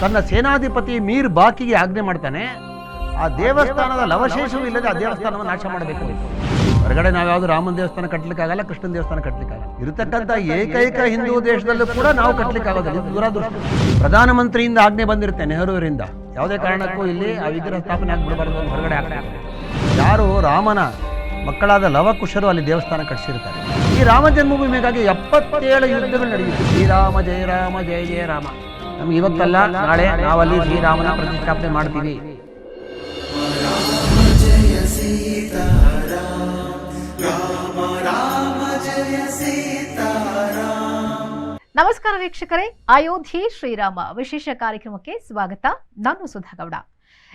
ತನ್ನ ಸೇನಾಧಿಪತಿ ಮೀರ್ ಬಾಕಿಗೆ ಆಜ್ಞೆ ಮಾಡ್ತಾನೆ. ಆ ದೇವಸ್ಥಾನದ ಲವಶೇಷವೂ ಇಲ್ಲದೆ ಆ ದೇವಸ್ಥಾನವನ್ನು ನಾಶ ಮಾಡಬೇಕು. ಹೊರಗಡೆ ನಾವ್ಯಾವುದು ರಾಮನ ದೇವಸ್ಥಾನ ಕಟ್ಟಲಿಕ್ಕಾಗಲ್ಲ ಕೃಷ್ಣನ ದೇವಸ್ಥಾನ ಕಟ್ಟಲಿಕ್ಕಾಗಲ್ಲ ಇರತಕ್ಕಂಥ ಏಕೈಕ ಹಿಂದೂ ದೇಶದಲ್ಲೂ ಕೂಡ ನಾವು ಕಟ್ಟಲಿಕ್ಕಾಗೋದಿಲ್ಲ ದುರಾದೃಷ್ಟ. ಪ್ರಧಾನಮಂತ್ರಿಯಿಂದ ಆಜ್ಞೆ ಬಂದಿರುತ್ತೆ ನೆಹರೂರಿಂದ. ಯಾವುದೇ ಕಾರಣಕ್ಕೂ ಇಲ್ಲಿ ಆ ವಿಗ್ರಹ ಸ್ಥಾಪನೆ ಆಗ್ಬಿಡಬಾರ್ದು ಅಂತ ಹೊರಗಡೆ ಆಗ್ತಾರೆ ಯಾರು ರಾಮನ ಮಕ್ಕಳಾದ ಲವಕುಶರು ಅಲ್ಲಿ ದೇವಸ್ಥಾನ ಕಟ್ಟಿಸಿರ್ತಾರೆ ಈ ರಾಮ ಜನ್ಮಭೂಮಿಗಾಗಿ ಎಪ್ಪತ್ತೇಳು ಯುದ್ಧಗಳು ನಡೆಯುತ್ತೆ ಶ್ರೀರಾಮ ಜಯ ರಾಮ, ಜಯ ಜಯ ರಾಮ. ನಮ್ಗೆ ಇವತ್ತಲ್ಲ, ನಾಳೆ ನಾವಲ್ಲಿ ಶ್ರೀರಾಮನ ಪ್ರತಿಷ್ಠಾಪನೆ ಮಾಡ್ತೀವಿ. ನಮಸ್ಕಾರ ವೀಕ್ಷಕರೇ, ಅಯೋಧ್ಯೆ ಶ್ರೀರಾಮ ವಿಶೇಷ ಕಾರ್ಯಕ್ರಮಕ್ಕೆ ಸ್ವಾಗತ. ನಾನು ಸುಧಾಗೌಡ.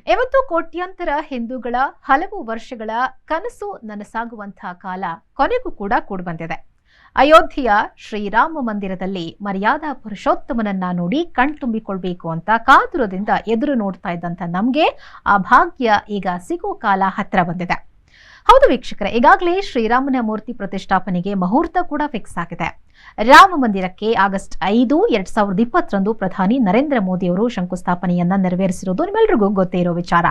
ಇವತ್ತು ಕೋಟ್ಯಾಂತರ ಹಿಂದೂಗಳ ಹಲವು ವರ್ಷಗಳ ಕನಸು ನನಸಾಗುವಂತಹ ಕಾಲ ಕೊನೆಗೂ ಕೂಡ ಬಂದಿದೆ ಅಯೋಧ್ಯೆಯ ಶ್ರೀರಾಮ ಮಂದಿರದಲ್ಲಿ ಮರ್ಯಾದಾ ಪುರುಷೋತ್ತಮನನ್ನ ನೋಡಿ ಕಣ್ತುಂಬಿಕೊಳ್ಬೇಕು ಅಂತ ಕಾತುರದಿಂದ ಎದುರು ನೋಡ್ತಾ ಇದ್ದಂತ ನಮ್ಗೆ ಆ ಭಾಗ್ಯ ಈಗ ಸಿಗೋ ಕಾಲ ಹತ್ರ ಬಂದಿದೆ. ಹೌದು ವೀಕ್ಷಕರೇ, ಈಗಾಗಲೇ ಶ್ರೀರಾಮನ ಮೂರ್ತಿ ಪ್ರತಿಷ್ಠಾಪನೆಗೆ ಮುಹೂರ್ತ ಕೂಡ ಫಿಕ್ಸ್ ಆಗಿದೆ. ರಾಮ ಮಂದಿರಕ್ಕೆ ಆಗಸ್ಟ್ ಐದು, ಎರಡ್ ಸಾವಿರದ ಇಪ್ಪತ್ತರಂದು ಪ್ರಧಾನಿ ನರೇಂದ್ರ ಮೋದಿ ಅವರು ಶಂಕುಸ್ಥಾಪನೆಯನ್ನ ನೆರವೇರಿಸಿರುವುದು ನಿಮ್ಮೆಲ್ರಿಗೂ ಗೊತ್ತೇ ಇರೋ ವಿಚಾರ.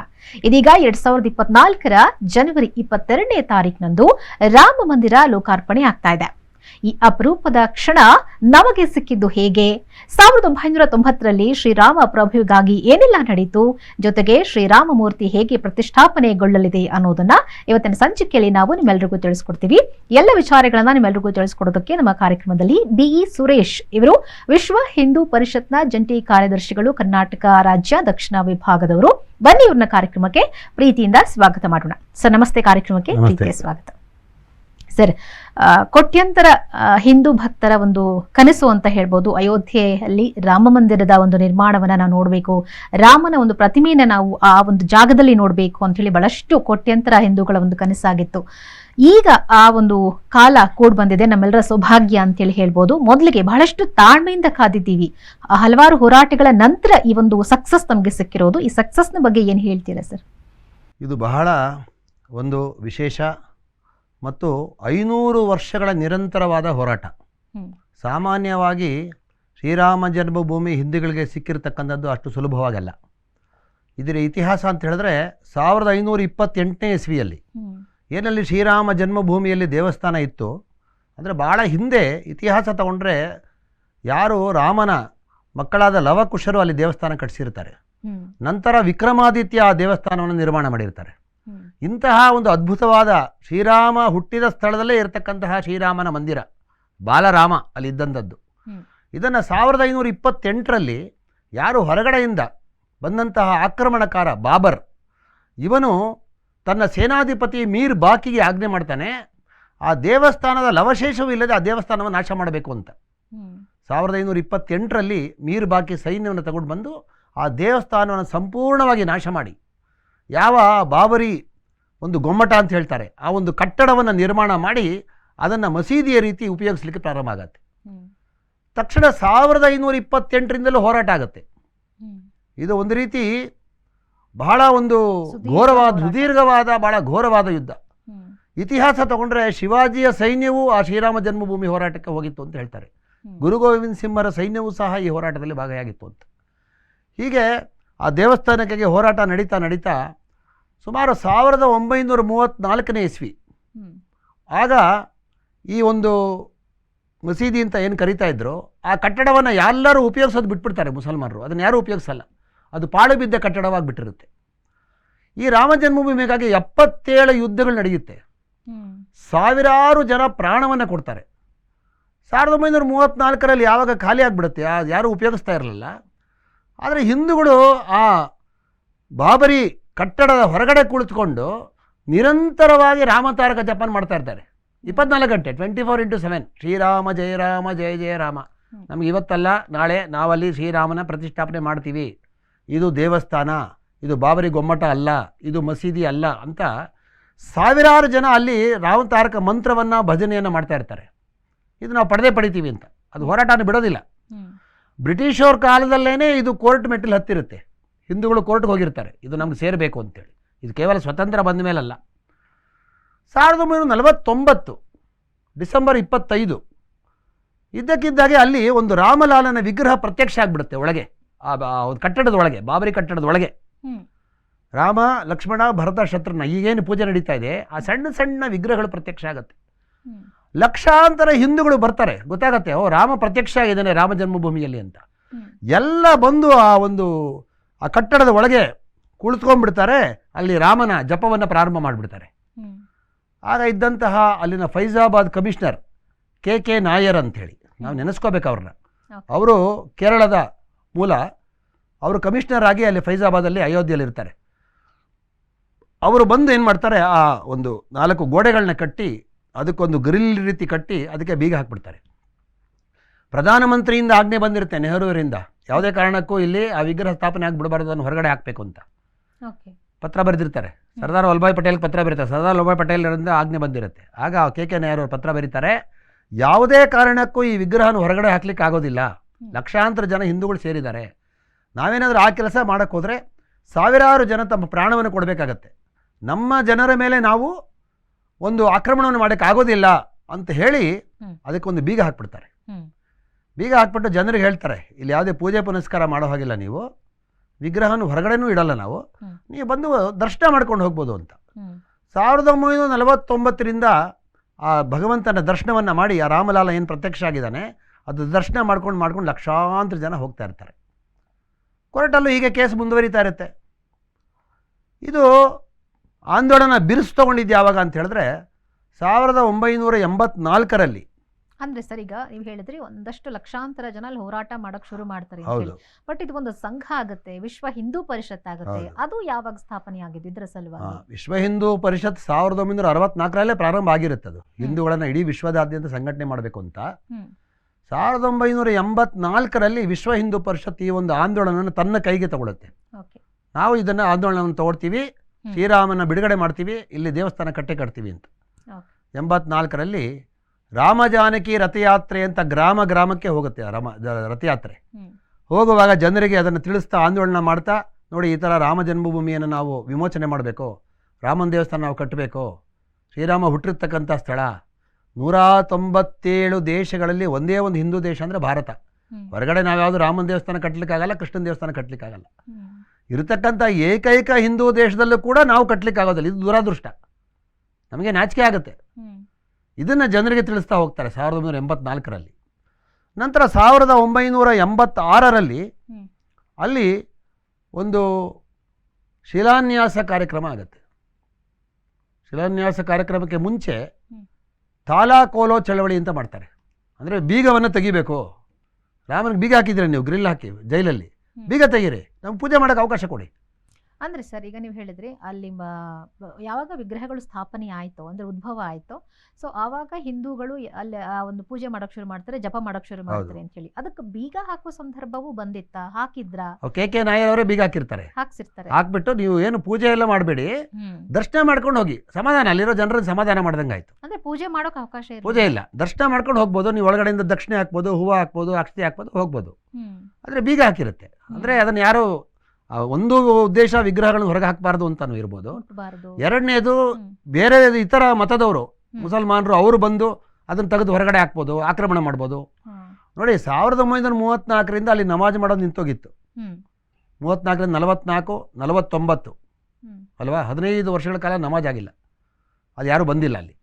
ಇದೀಗ ಎರಡ್ ಸಾವಿರದ ಇಪ್ಪತ್ನಾಲ್ಕರ ಜನವರಿ ಇಪ್ಪತ್ತೆರಡನೇ ತಾರೀಕಿನಂದು ರಾಮ ಮಂದಿರ ಲೋಕಾರ್ಪಣೆ ಆಗ್ತಾ ಇದೆ. ಈ ಅಪರೂಪದ ಕ್ಷಣ ನಮಗೆ ಸಿಕ್ಕಿದ್ದು ಹೇಗೆ? ಸಾವಿರದ ಒಂಬೈನೂರ ತೊಂಬತ್ತರಲ್ಲಿ ಶ್ರೀರಾಮ ಪ್ರಭುವಿಗಾಗಿ ಏನೆಲ್ಲ ನಡೀತು? ಜೊತೆಗೆ ಶ್ರೀರಾಮ ಮೂರ್ತಿ ಹೇಗೆ ಪ್ರತಿಷ್ಠಾಪನೆಗೊಳ್ಳಲಿದೆ ಅನ್ನೋದನ್ನ ಇವತ್ತಿನ ಸಂಚಿಕೆಯಲ್ಲಿ ನಾವು ನಿಮ್ಮೆಲ್ಲರಿಗೂ ತಿಳಿಸ್ಕೊಡ್ತೀವಿ. ಎಲ್ಲ ವಿಚಾರಗಳನ್ನ ನಿಮ್ಮೆಲ್ಲರಿಗೂ ತಿಳಿಸ್ಕೊಡೋದಕ್ಕೆ ನಮ್ಮ ಕಾರ್ಯಕ್ರಮದಲ್ಲಿ ಬಿಇ ಸುರೇಶ್ ಇವರು ವಿಶ್ವ ಹಿಂದೂ ಪರಿಷತ್ನ ಜಂಟಿ ಕಾರ್ಯದರ್ಶಿಗಳು ಕರ್ನಾಟಕ ರಾಜ್ಯ ದಕ್ಷಿಣ ವಿಭಾಗದವರು. ಬನ್ನಿ ಇವ್ರನ್ನ ಕಾರ್ಯಕ್ರಮಕ್ಕೆ ಪ್ರೀತಿಯಿಂದ ಸ್ವಾಗತ ಮಾಡೋಣ. ಸರ್ ನಮಸ್ತೆ ಕಾರ್ಯಕ್ರಮಕ್ಕೆ. ಪ್ರೀತಿಯ ಸ್ವಾಗತ. ಸರ್. ಕೋಟ್ಯಂತರ ಹಿಂದೂ ಭಕ್ತರ ಒಂದು ಕನಸು ಅಂತ ಹೇಳ್ಬೋದು. ಅಯೋಧ್ಯೆಯಲ್ಲಿ ರಾಮ ಮಂದಿರದ ಒಂದು ನಿರ್ಮಾಣವನ್ನ ನಾವು ನೋಡಬೇಕು. ರಾಮನ ಒಂದು ಪ್ರತಿಮೆಯನ್ನು ನಾವು ಆ ಒಂದು ಜಾಗದಲ್ಲಿ ನೋಡಬೇಕು ಅಂತ ಹೇಳಿ ಬಹಳಷ್ಟು ಕೋಟ್ಯಂತರ ಹಿಂದೂಗಳ ಒಂದು ಕನಸಾಗಿತ್ತು. ಈಗ ಆ ಒಂದು ಕಾಲ ಕೂಡ್ ಬಂದಿದೆ. ನಮ್ಮೆಲ್ಲರ ಸೌಭಾಗ್ಯ ಅಂತ ಹೇಳಿ ಹೇಳ್ಬೋದು. ಮೊದಲಿಗೆ ಬಹಳಷ್ಟು ತಾಳ್ಮೆಯಿಂದ ಕಾದಿದ್ದೀವಿ. ಹಲವಾರು ಹೋರಾಟಗಳ ನಂತರ ಈ ಒಂದು ಸಕ್ಸಸ್ ನಮಗೆ ಸಿಕ್ಕಿರೋದು. ಈ ಸಕ್ಸಸ್ನ ಬಗ್ಗೆ ಏನು ಹೇಳ್ತೀರಾ ಸರ್? ಇದು ಬಹಳ ಒಂದು ವಿಶೇಷ ಮತ್ತು ಐನೂರು ವರ್ಷಗಳ ನಿರಂತರವಾದ ಹೋರಾಟ. ಸಾಮಾನ್ಯವಾಗಿ ಶ್ರೀರಾಮ ಜನ್ಮಭೂಮಿ ಹಿಂದೂಗಳಿಗೆ ಸಿಕ್ಕಿರತಕ್ಕಂಥದ್ದು ಅಷ್ಟು ಸುಲಭವಾಗಲ್ಲ. ಇದರ ಇತಿಹಾಸ ಅಂತ ಹೇಳಿದ್ರೆ ಸಾವಿರದ ಐನೂರ ಇಪ್ಪತ್ತೆಂಟನೇ ಇಸ್ವಿಯಲ್ಲಿ ಏನಲ್ಲಿ ಶ್ರೀರಾಮ ಜನ್ಮಭೂಮಿಯಲ್ಲಿ ದೇವಸ್ಥಾನ ಇತ್ತು. ಅಂದರೆ ಭಾಳ ಹಿಂದೆ ಇತಿಹಾಸ ತಗೊಂಡ್ರೆ ಯಾರು ರಾಮನ ಮಕ್ಕಳಾದ ಲವಕುಶರು ಅಲ್ಲಿ ದೇವಸ್ಥಾನ ಕಟ್ಟಿಸಿರ್ತಾರೆ ನಂತರ ವಿಕ್ರಮಾದಿತ್ಯ ಆ ದೇವಸ್ಥಾನವನ್ನು ನಿರ್ಮಾಣ ಮಾಡಿರ್ತಾರೆ. ಇಂತಹ ಒಂದು ಅದ್ಭುತವಾದ ಶ್ರೀರಾಮ ಹುಟ್ಟಿದ ಸ್ಥಳದಲ್ಲೇ ಇರತಕ್ಕಂತಹ ಶ್ರೀರಾಮನ ಮಂದಿರ ಬಾಲರಾಮ ಅಲ್ಲಿ ಇದ್ದಂಥದ್ದು. ಇದನ್ನು ಸಾವಿರದ ಐನೂರ ಇಪ್ಪತ್ತೆಂಟರಲ್ಲಿ ಯಾರು ಹೊರಗಡೆಯಿಂದ ಬಂದಂತಹ ಆಕ್ರಮಣಕಾರ ಬಾಬರ್ ಇವನು ತನ್ನ ಸೇನಾಧಿಪತಿ ಮೀರ್ ಬಾಕಿಗೆ ಆಜ್ಞೆ ಮಾಡ್ತಾನೆ ಆ ದೇವಸ್ಥಾನದ ಲವಶೇಷವೂ ಇಲ್ಲದೆ ಆ ದೇವಸ್ಥಾನವನ್ನು ನಾಶ ಮಾಡಬೇಕು ಅಂತ. ಸಾವಿರದ ಐನೂರ ಇಪ್ಪತ್ತೆಂಟರಲ್ಲಿ ಮೀರ್ ಬಾಕಿ ಸೈನ್ಯವನ್ನು ತಗೊಂಡು ಬಂದು ಆ ದೇವಸ್ಥಾನವನ್ನು ಸಂಪೂರ್ಣವಾಗಿ ನಾಶ ಮಾಡಿ. ಯಾವ ಬಾಬರಿ ಒಂದು ಗೊಮ್ಮಟ ಅಂತ ಹೇಳ್ತಾರೆ ಆ ಒಂದು ಕಟ್ಟಡವನ್ನು ನಿರ್ಮಾಣ ಮಾಡಿ ಅದನ್ನು ಮಸೀದಿಯ ರೀತಿ ಉಪಯೋಗಿಸ್ಲಿಕ್ಕೆ ಪ್ರಾರಂಭ ಆಗತ್ತೆ. ತಕ್ಷಣ ಸಾವಿರದ ಐನೂರ ಇಪ್ಪತ್ತೆಂಟರಿಂದಲೂ ಹೋರಾಟ ಆಗುತ್ತೆ. ಇದು ಒಂದು ರೀತಿ ಬಹಳ ಒಂದು ಘೋರವಾದ. ಸುದೀರ್ಘವಾದ ಬಹಳ ಘೋರವಾದ ಯುದ್ಧ. ಇತಿಹಾಸ ತಗೊಂಡ್ರೆ ಶಿವಾಜಿಯ ಸೈನ್ಯವೂ ಆ ಶ್ರೀರಾಮ ಜನ್ಮಭೂಮಿ ಹೋರಾಟಕ್ಕೆ ಹೋಗಿತ್ತು ಅಂತ ಹೇಳ್ತಾರೆ. ಗುರು ಗೋವಿಂದ ಸಿಂಹರ ಸೈನ್ಯವೂ ಸಹ ಈ ಹೋರಾಟದಲ್ಲಿ ಭಾಗಿಯಾಗಿತ್ತು ಅಂತ. ಹೀಗೆ ಆ ದೇವಸ್ಥಾನಕ್ಕೆ ಹೋರಾಟ ನಡೀತಾ ನಡೀತಾ ಸುಮಾರು ಸಾವಿರದ ಒಂಬೈನೂರ ಮೂವತ್ತ್ನಾಲ್ಕನೇ ಇಸ್ವಿ. ಆಗ ಈ ಒಂದು ಮಸೀದಿ ಅಂತ ಏನು ಕರಿತಾ ಇದ್ರು ಆ ಕಟ್ಟಡವನ್ನು ಎಲ್ಲರೂ ಉಪಯೋಗಿಸೋದು ಬಿಟ್ಬಿಡ್ತಾರೆ ಮುಸಲ್ಮಾನರು. ಅದನ್ನು ಯಾರೂ ಉಪಯೋಗಿಸಲ್ಲ. ಅದು ಪಾಳು ಬಿದ್ದ ಕಟ್ಟಡವಾಗಿ ಬಿಟ್ಟಿರುತ್ತೆ ಈ ರಾಮ ಜನ್ಮಭೂಮಿಗಾಗಿ ಎಪ್ಪತ್ತೇಳು ಯುದ್ಧಗಳು ನಡೆಯುತ್ತೆ. ಸಾವಿರಾರು ಜನ ಪ್ರಾಣವನ್ನು ಕೊಡ್ತಾರೆ. ಸಾವಿರದ ಒಂಬೈನೂರ ಮೂವತ್ತ್ನಾಲ್ಕರಲ್ಲಿ ಯಾವಾಗ ಖಾಲಿ ಆಗಿಬಿಡುತ್ತೆ ಯಾರೂ ಉಪಯೋಗಿಸ್ತಾ ಇರಲಿಲ್ಲ. ಆದರೆ ಹಿಂದೂಗಳು ಆ ಬಾಬರಿ ಕಟ್ಟಡದ ಹೊರಗಡೆ ಕುಳಿತುಕೊಂಡು ನಿರಂತರವಾಗಿ ರಾಮತಾರಕ ಜಪನ್ ಮಾಡ್ತಾ ಇರ್ತಾರೆ. ಇಪ್ಪತ್ನಾಲ್ಕು ಗಂಟೆ twenty four into seven Shrirama ಜಯ ರಾಮ ಜಯ ಜಯ ರಾಮ. ನಮ್ಗೆ ಇವತ್ತಲ್ಲ ನಾಳೆ ನಾವಲ್ಲಿ ಶ್ರೀರಾಮನ ಪ್ರತಿಷ್ಠಾಪನೆ ಮಾಡ್ತೀವಿ. ಇದು ದೇವಸ್ಥಾನ ಇದು ಬಾಬರಿ ಗೊಮ್ಮಟ ಅಲ್ಲ ಇದು ಮಸೀದಿ ಅಲ್ಲ ಅಂತ ಸಾವಿರಾರು ಜನ ಅಲ್ಲಿ ರಾಮತಾರಕ ಮಂತ್ರವನ್ನು ಭಜನೆಯನ್ನು ಮಾಡ್ತಾ ಇರ್ತಾರೆ. ಇದು ನಾವು ಪಡೆದೇ ಪಡಿತೀವಿ ಅಂತ. ಅದು ಹೋರಾಟನ ಬಿಡೋದಿಲ್ಲ. ಬ್ರಿಟಿಷರ ಬ್ರಿಟಿಷವ್ರ ಕಾಲದಲ್ಲೇ ಇದು ಕೋರ್ಟ್ ಮೆಟ್ಟಿಲು ಹತ್ತಿರುತ್ತೆ. ಹಿಂದೂಗಳು ಕೋರ್ಟ್ಗೆ ಹೋಗಿರ್ತಾರೆ. ಇದು ನಮ್ಗೆ ಸೇರಬೇಕು ಅಂತೇಳಿ. ಇದು ಕೇವಲ ಸ್ವತಂತ್ರ ಬಂದ ಮೇಲಲ್ಲ. ಸಾವಿರದ ಒಂಬೈನೂರ ನಲವತ್ತೊಂಬತ್ತು ಡಿಸೆಂಬರ್ ಇಪ್ಪತ್ತೈದು ಇದ್ದಕ್ಕಿದ್ದಾಗೆ ಅಲ್ಲಿ ಒಂದು ರಾಮಲಾಲನ ವಿಗ್ರಹ ಪ್ರತ್ಯಕ್ಷ ಆಗಿಬಿಡುತ್ತೆ ಒಳಗೆ. ಆ ಒಂದು ಕಟ್ಟಡದ ಒಳಗೆ ಬಾಬರಿ ಕಟ್ಟಡದ ಒಳಗೆ. ರಾಮ ಲಕ್ಷ್ಮಣ ಭರತ ಶತ್ರುನ ಈಗೇನು ಪೂಜೆ ನಡೀತಾ ಇದೆ ಆ ಸಣ್ಣ ಸಣ್ಣ ವಿಗ್ರಹಗಳು ಪ್ರತ್ಯಕ್ಷ ಆಗುತ್ತೆ. ಲಕ್ಷಾಂತರ ಹಿಂದೂಗಳು ಬರ್ತಾರೆ. ಗೊತ್ತಾಗತ್ತೆ ಓ ರಾಮ ಪ್ರತ್ಯಕ್ಷ ಆಗಿದ್ದಾನೆ ರಾಮ ಜನ್ಮಭೂಮಿಯಲ್ಲಿ ಅಂತ. ಎಲ್ಲ ಬಂದು ಆ ಒಂದು ಆ ಕಟ್ಟಡದ ಒಳಗೆ ಕುಳಿತುಕೊಂಡ್ಬಿಡ್ತಾರೆ ಅಲ್ಲಿ ರಾಮನ ಜಪವನ್ನು ಪ್ರಾರಂಭ ಮಾಡಿಬಿಡ್ತಾರೆ. ಆಗ ಇದ್ದಂತಹ ಅಲ್ಲಿನ Faizabad commissioner K K Nair ಅಂಥೇಳಿ ನಾವು ನೆನೆಸ್ಕೋಬೇಕು ಅವ್ರನ್ನ. ಅವರು ಕೇರಳದ ಮೂಲ ಅವರು ಕಮಿಷನರ್ ಆಗಿ ಅಲ್ಲಿ ಫೈಜಾಬಾದಲ್ಲಿ ಅಯೋಧ್ಯೆಯಲ್ಲಿ ಇರ್ತಾರೆ. ಅವರು ಬಂದು ಏನು ಮಾಡ್ತಾರೆ ಆ ಒಂದು ನಾಲ್ಕು ಗೋಡೆಗಳನ್ನ ಕಟ್ಟಿ ಅದಕ್ಕೊಂದು ಗ್ರಿಲ್ ರೀತಿ ಕಟ್ಟಿ ಅದಕ್ಕೆ ಬೀಗ ಹಾಕ್ಬಿಡ್ತಾರೆ. ಪ್ರಧಾನಮಂತ್ರಿಯಿಂದ ಆಜ್ಞೆ ಬಂದಿರುತ್ತೆ ನೆಹರೂರಿಂದ. ಯಾವುದೇ ಕಾರಣಕ್ಕೂ ಇಲ್ಲಿ ಆ ವಿಗ್ರಹ ಸ್ಥಾಪನೆ ಆಗಿಬಿಡಬಾರ್ದು ಅದನ್ನು ಹೊರಗಡೆ ಹಾಕಬೇಕು ಅಂತ. ಪತ್ರ ಬರೆದಿರ್ತಾರೆ. ಸರ್ದಾರ್ ವಲ್ಲಭಾಯ್ ಪಟೇಲ್ ಪತ್ರ ಬರೀತಾರೆ. ಸರ್ದಾರ್ ವಲ್ಲಭಾಯ್ ಪಟೇಲ್ರಿಂದ ಆಜ್ಞೆ ಬಂದಿರುತ್ತೆ. ಆಗ ಕೆ ಕೆ ನಾಯರ್ ಅವರು ಪತ್ರ ಬರೀತಾರೆ ಯಾವುದೇ ಕಾರಣಕ್ಕೂ ಈ ವಿಗ್ರಹನ ಹೊರಗಡೆ ಹಾಕ್ಲಿಕ್ಕೆ ಆಗೋದಿಲ್ಲ. ಲಕ್ಷಾಂತರ ಜನ ಹಿಂದೂಗಳು ಸೇರಿದ್ದಾರೆ. ನಾವೇನಾದರೂ ಆ ಕೆಲಸ ಮಾಡೋಕ್ಕೆ ಹೋದರೆ ಸಾವಿರಾರು ಜನ ತಮ್ಮ ಪ್ರಾಣವನ್ನು ಕೊಡಬೇಕಾಗತ್ತೆ. ನಮ್ಮ ಜನರ ಮೇಲೆ ನಾವು ಒಂದು ಆಕ್ರಮಣವನ್ನು ಮಾಡೋಕ್ಕಾಗೋದಿಲ್ಲ ಅಂತ ಹೇಳಿ. ಅದಕ್ಕೊಂದು ಬೀಗ ಹಾಕ್ಬಿಡ್ತಾರೆ. ಬೀಗ ಹಾಕ್ಬಿಟ್ಟು ಜನರಿಗೆ ಹೇಳ್ತಾರೆ ಇಲ್ಲಿ ಯಾವುದೇ ಪೂಜೆ ಪುನಸ್ಕಾರ ಮಾಡೋ ಹಾಗಿಲ್ಲ ನೀವು. ವಿಗ್ರಹನ ಹೊರಗಡೆನೂ ಇಡಲ್ಲ ನಾವು. ನೀವು ಬಂದು ದರ್ಶನ ಮಾಡ್ಕೊಂಡು ಹೋಗ್ಬೋದು ಅಂತ. ಸಾವಿರದ ಒಂಬೈನೂರ ನಲವತ್ತೊಂಬತ್ತರಿಂದ ಆ ಭಗವಂತನ ದರ್ಶನವನ್ನು ಮಾಡಿ ಆ ರಾಮಲಾಲ ಏನು ಪ್ರತ್ಯಕ್ಷ ಆಗಿದ್ದಾನೆ ಅದು ದರ್ಶನ ಮಾಡ್ಕೊಂಡು ಮಾಡ್ಕೊಂಡು ಲಕ್ಷಾಂತರ ಜನ ಹೋಗ್ತಾ ಇರ್ತಾರೆ. ಕೋರ್ಟಲ್ಲೂ ಹೀಗೆ ಕೇಸ್ ಮುಂದುವರಿತಾ ಇರುತ್ತೆ. ಇದು ಆಂದೋಲನ ಬಿರುಸು ತೊಗೊಂಡಿದ್ದು ಯಾವಾಗ ಅಂತ ಹೇಳಿದ್ರೆ ಸಾವಿರದ ಒಂಬೈನೂರ ಎಂಬತ್ನಾಲ್ಕರಲ್ಲಿ ಅಂದ್ರೆ ಸರ್ ಈಗ ನೀವು ಹೇಳಿದ್ರಿ ಒಂದಷ್ಟು ಲಕ್ಷಾಂತರ ಜನ ಅಲ್ಲಿ ಹೋರಾಟ ಮಾಡಕ್ ಶುರು ಮಾಡ್ತಾರೆ ಅಂತ ಹೇಳಿ. ಬಟ್ ಇದು ಒಂದು ಸಂಘ ಆಗುತ್ತೆ ವಿಶ್ವ ಹಿಂದೂ ಪರಿಷತ್ ಆಗುತ್ತೆ. ಹೌದು. ಅದು ಯಾವಾಗ ಸ್ಥಾಪನೆ ಆಗಿದ್ದು ಇದ್ರ ಸಲುವಾಗಿ? ವಿಶ್ವ ಹಿಂದೂ ಪರಿಷತ್ ಸಾವಿರದ ಒಂಬೈನೂರ ಅರವತ್ನಾಲ್ಕರಲ್ಲೇ ಪ್ರಾರಂಭ ಆಗಿರುತ್ತೆ ಅದು ಹಿಂದೂಗಳನ್ನ ಇಡೀ ವಿಶ್ವದಾದ್ಯಂತ ಸಂಘಟನೆ ಮಾಡಬೇಕು ಅಂತ. ಹ್ಮ್. ಸಾವಿರದ ಒಂಬೈನೂರ ಎಂಬತ್ನಾಲ್ಕರಲ್ಲಿ ವಿಶ್ವ ಹಿಂದೂ ಪರಿಷತ್ ಈ ಒಂದು ಆಂದೋಲನವನ್ನು ತನ್ನ ಕೈಗೆ ತಗೊಳುತ್ತೆ. ಓಕೆ. ನಾವು ಇದನ್ನ ಆಂದೋಲನವನ್ನು ತಗೊಳ್ತೀವಿ ಶ್ರೀರಾಮನ ಬಿಡುಗಡೆ ಮಾಡ್ತೀವಿ ಇಲ್ಲಿ ದೇವಸ್ಥಾನ ಕಟ್ಟೆ ಕಟ್ತೀವಿ ಅಂತ. ಓಕೆ. ಎಂಬತ್ನಾಲ್ಕರಲ್ಲಿ ರಾಮ ಜಾನಕಿ ರಥಯಾತ್ರೆ ಅಂತ ಗ್ರಾಮ ಗ್ರಾಮಕ್ಕೆ ಹೋಗುತ್ತೆ ರಾಮ ರಥಯಾತ್ರೆ. ಹೋಗುವಾಗ ಜನರಿಗೆ ಅದನ್ನು ತಿಳಿಸ್ತಾ ಆಂದೋಲನ ಮಾಡ್ತಾ ನೋಡಿ ಈ ಥರ ರಾಮ ಜನ್ಮಭೂಮಿಯನ್ನು ನಾವು ವಿಮೋಚನೆ ಮಾಡಬೇಕು ರಾಮನ ದೇವಸ್ಥಾನ ನಾವು ಕಟ್ಟಬೇಕು ಶ್ರೀರಾಮ ಹುಟ್ಟಿರ್ತಕ್ಕಂಥ ಸ್ಥಳ. ನೂರ ತೊಂಬತ್ತೇಳು ದೇಶಗಳಲ್ಲಿ ಒಂದೇ ಒಂದು ಹಿಂದೂ ದೇಶ ಅಂದರೆ ಭಾರತ. ಹೊರಗಡೆ ನಾವು ಯಾವುದು ರಾಮನ ದೇವಸ್ಥಾನ ಕಟ್ಟಲಿಕ್ಕಾಗಲ್ಲ ಕೃಷ್ಣನ ದೇವಸ್ಥಾನ ಕಟ್ಟಲಿಕ್ಕಾಗಲ್ಲ ಇರತಕ್ಕಂಥ ಏಕೈಕ ಹಿಂದೂ ದೇಶದಲ್ಲೂ ಕೂಡ ನಾವು ಕಟ್ಟಲಿಕ್ಕಾಗೋದಿಲ್ಲ ಇದು ದುರಾದೃಷ್ಟ. ನಮಗೆ ನಾಚಿಕೆ ಆಗುತ್ತೆ. ಇದನ್ನು ಜನರಿಗೆ ತಿಳಿಸ್ತಾ ಹೋಗ್ತಾರೆ ಸಾವಿರದ ಒಂಬೈನೂರ ಎಂಬತ್ನಾಲ್ಕರಲ್ಲಿ. ನಂತರ ಸಾವಿರದ ಒಂಬೈನೂರ ಎಂಬತ್ತಾರರಲ್ಲಿ. ಅಲ್ಲಿ ಒಂದು ಶಿಲಾನ್ಯಾಸ ಕಾರ್ಯಕ್ರಮ ಆಗುತ್ತೆ. ಶಿಲಾನ್ಯಾಸ ಕಾರ್ಯಕ್ರಮಕ್ಕೆ ಮುಂಚೆ. ತಾಲಾಕೋಲೋ ಚಳವಳಿ ಅಂತ ಮಾಡ್ತಾರೆ. ಅಂದರೆ ಬೀಗವನ್ನು ತೆಗಿಬೇಕು. ರಾಮನಿಗೆ ಬೀಗ ಹಾಕಿದ್ರೆ ನೀವು ಗ್ರಿಲ್ ಹಾಕಿ ಜೈಲಲ್ಲಿ. ಬೀಗ ತೆಗೀರಿ. ನಮ್ಗೆ ಪೂಜೆ ಮಾಡೋಕ್ಕೆ ಅವಕಾಶ ಕೊಡಿ. ಅಂದ್ರೆ ಸರ್ ಈಗ ನೀವು ಹೇಳಿದ್ರಿ ಅಲ್ಲಿ ಯಾವಾಗ ವಿಗ್ರಹಗಳು ಸ್ಥಾಪನೆ ಆಯಿತು ಅಂದ್ರೆ ಉದ್ಭವ ಆಯಿತು ಸೊ ಆವಾಗ ಹಿಂದೂಗಳು ಅಲ್ಲಿ ಆ ಒಂದು ಪೂಜೆ ಮಾಡಕ್ ಶುರು ಮಾಡ್ತಾರೆ ಜಪ ಮಾಡಕ್ ಶುರು ಮಾಡ್ತಾರೆ ಅಂತ ಹೇಳಿ. ಅದಕ್ಕೆ ಬೀಗ ಹಾಕೋ ಸಂದರ್ಭವೂ ಬಂದಿತ್ತ? ಹಾಕಿದ್ರ? ಕೆ ಕೆ ನಾಯರ್ ಅವರೇ ಬೀಗ ಹಾಕಿರ್ತಾರೆ. ಹಾಕ್ಸಿರ್ತಾರೆ. ಹಾಕ್ಬಿಟ್ಟು ನೀವು ಏನು ಪೂಜೆ ಎಲ್ಲ ಮಾಡಬೇಡಿ ದರ್ಶನ ಮಾಡ್ಕೊಂಡು ಹೋಗಿ. ಸಮಾಧಾನ ಅಲ್ಲಿರೋ ಜನರನ್ನ ಸಮಾಧಾನ ಮಾಡ್ದಂಗೆ ಆಯ್ತು ಅಂದ್ರೆ ಪೂಜೆ ಮಾಡೋಕೆ ಅವಕಾಶ ಇರ್ಲಿಲ್ಲ. ಪೂಜೆ ಇಲ್ಲ. ದರ್ಶನ ಮಾಡ್ಕೊಂಡು ಹೋಗ್ಬೋದು ನೀವು ಒಳಗಡೆಯಿಂದ ದಕ್ಷಿಣೆ ಹಾಕ್ಬೋದು ಹೂವು ಹಾಕ್ಬೋದು ಅಕ್ಷತೆ ಹಾಕ್ಬೋದು ಹೋಗ್ಬೋದು. ಅಂದ್ರೆ ಆದರೆ ಬೀಗ ಹಾಕಿರುತ್ತೆ. ಅಂದ್ರೆ ಅದನ್ನ ಯಾರು ಒಂದು ಉದ್ದೇಶ ವಿಗ್ರಹಗಳನ್ನು ಹೊರಗೆ ಹಾಕಬಾರ್ದು ಅಂತಾನು ಇರ್ಬೋದು. ಎರಡನೇದು. ಬೇರೆ ಇತರ ಮತದವರು. ಮುಸಲ್ಮಾನರು ಅವರು ಬಂದು ಅದನ್ನು ತೆಗೆದು ಹೊರಗಡೆ ಹಾಕ್ಬೋದು ಆಕ್ರಮಣ ಮಾಡ್ಬೋದು. ನೋಡಿ ಸಾವಿರದ ಒಂಬೈನೂರ ಮೂವತ್ತ್ನಾಲ್ಕರಿಂದ ಅಲ್ಲಿ ನಮಾಜ್ ಮಾಡೋದು ನಿಂತೋಗಿತ್ತು. ಮೂವತ್ನಾಲ್ಕರಿಂದ ಮೂವತ್ತ್ನಾಲ್ಕರಿಂದ ನಲವತ್ನಾಲ್ಕು ನಲವತ್ತೊಂಬತ್ತು. ಅಲ್ವಾ? ಹದಿನೈದು ವರ್ಷಗಳ ಕಾಲ ನಮಾಜ್ ಆಗಿಲ್ಲ. ಅದು ಯಾರೂ ಬಂದಿಲ್ಲ ಅಲ್ಲಿ.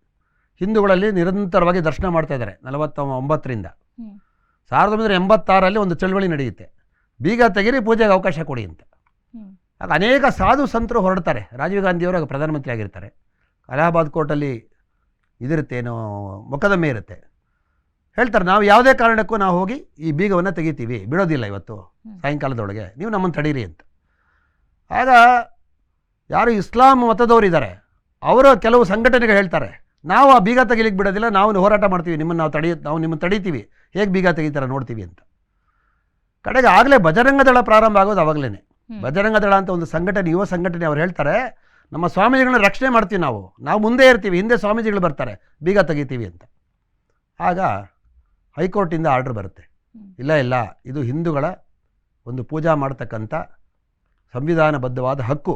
ಹಿಂದೂಗಳಲ್ಲಿ ನಿರಂತರವಾಗಿ ದರ್ಶನ ಮಾಡ್ತಾ ಇದ್ದಾರೆ ನಲವತ್ತ ಒಂಬತ್ತರಿಂದ. ಸಾವಿರದ ಒಂಬೈನೂರ ಎಂಬತ್ತಾರಲ್ಲಿ ಒಂದು ಚಳವಳಿ ನಡೆಯುತ್ತೆ. ಬೀಗ ತೆಗೀರಿ ಪೂಜೆಗೆ ಅವಕಾಶ ಕೊಡಿ ಅಂತ. ಆಗ ಅನೇಕ ಸಾಧು ಸಂತರು ಹೊರಡ್ತಾರೆ. ರಾಜೀವ್ ಗಾಂಧಿಯವರು ಆಗ ಪ್ರಧಾನಮಂತ್ರಿ ಆಗಿರ್ತಾರೆ. ಅಲಹಾಬಾದ್ ಕೋರ್ಟಲ್ಲಿ ಇದಿರುತ್ತೆ ಏನೋ ಮೊಕದ್ದಮೆ ಇರುತ್ತೆ. ಹೇಳ್ತಾರೆ ನಾವು ಯಾವುದೇ ಕಾರಣಕ್ಕೂ ನಾವು ಹೋಗಿ ಈ ಬೀಗವನ್ನು ತೆಗಿತೀವಿ. ಬಿಡೋದಿಲ್ಲ ಇವತ್ತು. ಸಾಯಂಕಾಲದೊಳಗೆ ನೀವು ನಮ್ಮನ್ನು ತಡೀರಿ ಅಂತ. ಆಗ ಯಾರು ಇಸ್ಲಾಂ ಮತದವರು ಇದ್ದಾರೆ ಅವರ ಕೆಲವು ಸಂಘಟನೆಗಳು ಹೇಳ್ತಾರೆ ನಾವು ಆ ಬೀಗ ತೆಗಿಲಿಕ್ಕೆ ಬಿಡೋದಿಲ್ಲ ನಾವು ಹೋರಾಟ ಮಾಡ್ತೀವಿ ನಿಮ್ಮನ್ನು ನಾವು ತಡಿ ನಾವು ನಿಮ್ಮನ್ನು ತಡೀತೀವಿ. ಹೇಗೆ ಬೀಗ ತೆಗಿತಾರೆ ನೋಡ್ತೀವಿ ಅಂತ. ಕಡೆಗೆ ಆಗಲೇ ಬಜರಂಗದಳ ಪ್ರಾರಂಭ ಆಗೋದು ಅವಾಗಲೇ ಹ್ಮ್. ಬಜರಂಗ ದಳ ಅಂತ ಒಂದು ಸಂಘಟನೆ ಯುವ ಸಂಘಟನೆ ಅವ್ರು ಹೇಳ್ತಾರೆ ನಮ್ಮ ಸ್ವಾಮೀಜಿಗಳನ್ನ ರಕ್ಷಣೆ ಮಾಡ್ತೀವಿ ನಾವು. ನಾವು ಮುಂದೆ ಇರ್ತೀವಿ ಹಿಂದೆ ಸ್ವಾಮೀಜಿಗಳು ಬರ್ತಾರೆ ಬೀಗ ತೆಗಿತೀವಿ ಅಂತ. ಆಗ ಹೈಕೋರ್ಟಿಂದ ಆರ್ಡರ್ ಬರುತ್ತೆ. ಇಲ್ಲ ಇಲ್ಲ ಇದು ಹಿಂದೂಗಳ ಒಂದು ಪೂಜಾ ಮಾಡ್ತಕ್ಕಂಥ ಸಂವಿಧಾನಬದ್ಧವಾದ ಹಕ್ಕು.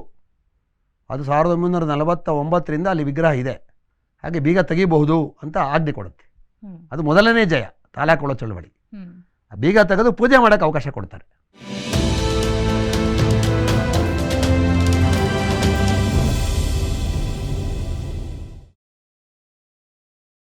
ಅದು ಸಾವಿರದ ಒಂಬೈನೂರ ನಲವತ್ತ ಒಂಬತ್ತರಿಂದ ಅಲ್ಲಿ ವಿಗ್ರಹ ಇದೆ. ಹಾಗೆ ಬೀಗ ತೆಗಿಬಹುದು ಅಂತ ಆಜ್ಞೆ ಕೊಡುತ್ತೆ. ಅದು ಮೊದಲನೇ ಜಯ ತಾಲಾಕೊಳ ಚಳವಳಿ. ಬೀಗ ತೆಗೆದು ಪೂಜೆ ಮಾಡೋಕ್ಕೆ ಅವಕಾಶ ಕೊಡ್ತಾರೆ.